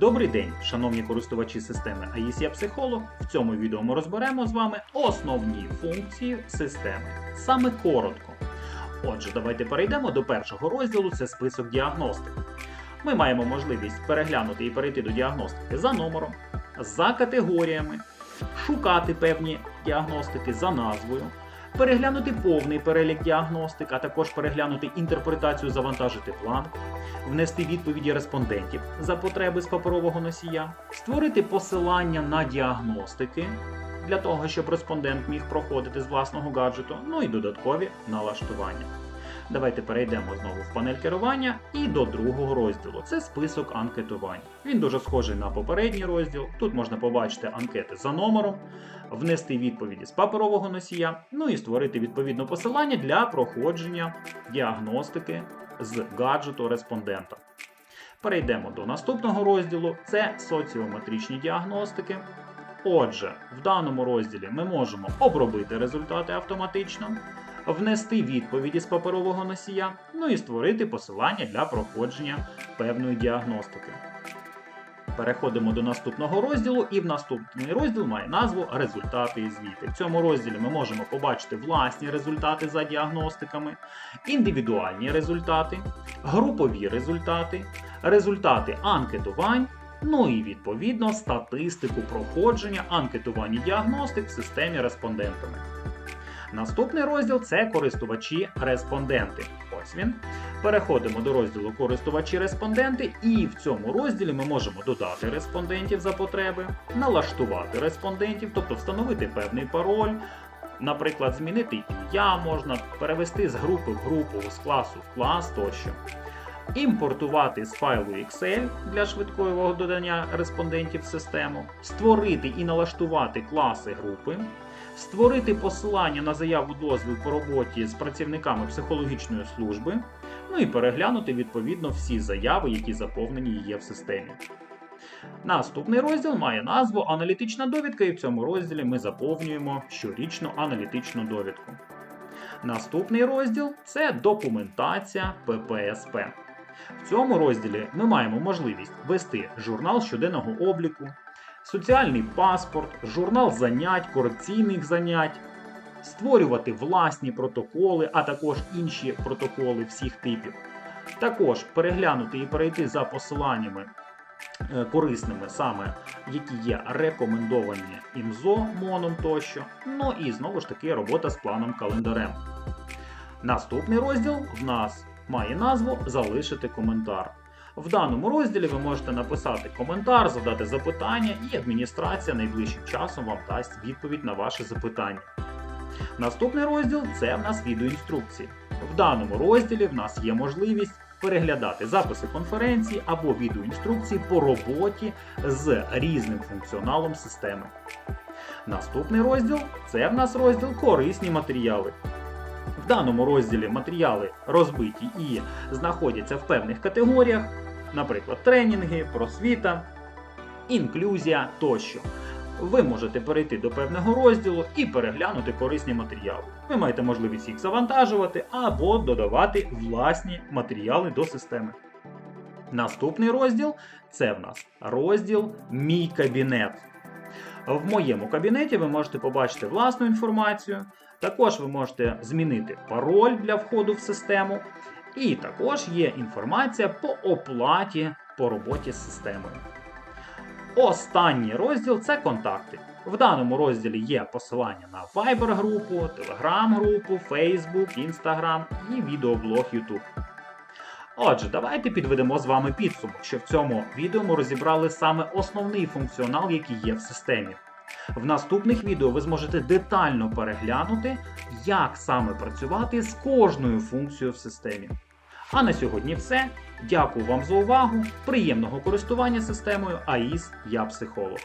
Добрий день, шановні користувачі системи AIS Я Психолог. В цьому відео ми розберемо з вами основні функції системи. Саме коротко. Отже, давайте перейдемо до першого розділу це список діагностики. Ми маємо можливість переглянути і перейти до діагностики за номером, за категоріями, шукати певні діагностики за назвою, переглянути повний перелік діагностик, а також переглянути інтерпретацію, завантажити план, внести відповіді респондентів за потреби з паперового носія, створити посилання на діагностики для того, щоб респондент міг проходити з власного гаджету, ну і додаткові налаштування. Давайте перейдемо знову в панель керування і до другого розділу. Це список анкетувань. Він дуже схожий на попередній розділ. Тут можна побачити анкети за номером, внести відповіді з паперового носія, ну і створити відповідне посилання для проходження діагностики з гаджету респондента. Перейдемо до наступного розділу: це соціометричні діагностики. Отже, в даному розділі ми можемо обробити результати автоматично, внести відповіді з паперового носія, ну і створити посилання для проходження певної діагностики. Переходимо до наступного розділу, і в наступний розділ має назву Результати і звіти. В цьому розділі ми можемо побачити власні результати за діагностиками, індивідуальні результати, групові результати, результати анкетувань, ну і відповідно статистику проходження анкетувань і діагностик в системі респондентами. Наступний розділ це користувачі-респонденти. Ось він. Переходимо до розділу користувачі-респонденти, і в цьому розділі ми можемо додати респондентів за потреби, налаштувати респондентів, тобто встановити певний пароль, наприклад, змінити ім'я можна, перевести з групи в групу, з класу в клас тощо. Імпортувати з файлу Excel для швидкого додання респондентів в систему, створити і налаштувати класи групи, створити посилання на заяву дозвіл по роботі з працівниками психологічної служби, ну і переглянути відповідно всі заяви, які заповнені є в системі. Наступний розділ має назву Аналітична довідка, і в цьому розділі ми заповнюємо щорічну аналітичну довідку. Наступний розділ це документація ППСП. В цьому розділі ми маємо можливість вести журнал щоденного обліку, соціальний паспорт, журнал занять, корекційних занять, створювати власні протоколи, а також інші протоколи всіх типів. Також переглянути і перейти за посиланнями е, корисними, саме які є рекомендовані ІМЗО, МОНом тощо. Ну і знову ж таки робота з планом календарем. Наступний розділ в нас має назву Залишити коментар. В даному розділі ви можете написати коментар, задати запитання, і адміністрація найближчим часом вам дасть відповідь на ваше запитання. Наступний розділ це в нас відеоінструкції. В даному розділі в нас є можливість переглядати записи конференції або відеоінструкції по роботі з різним функціоналом системи. Наступний розділ це в нас розділ Корисні матеріали. Даному розділі матеріали розбиті і знаходяться в певних категоріях, наприклад, тренінги, просвіта, інклюзія тощо. Ви можете перейти до певного розділу і переглянути корисні матеріали. Ви маєте можливість їх завантажувати або додавати власні матеріали до системи. Наступний розділ це в нас розділ Мій кабінет. В моєму кабінеті ви можете побачити власну інформацію. Також ви можете змінити пароль для входу в систему. І також є інформація по оплаті по роботі з системою. Останній розділ це контакти. В даному розділі є посилання на Viber групу, Telegram групу, Facebook, Instagram і відеоблог YouTube. Отже, давайте підведемо з вами підсумок, що в цьому відео ми розібрали саме основний функціонал, який є в системі. В наступних відео ви зможете детально переглянути, як саме працювати з кожною функцією в системі. А на сьогодні все. Дякую вам за увагу. Приємного користування системою АІС Я психолог.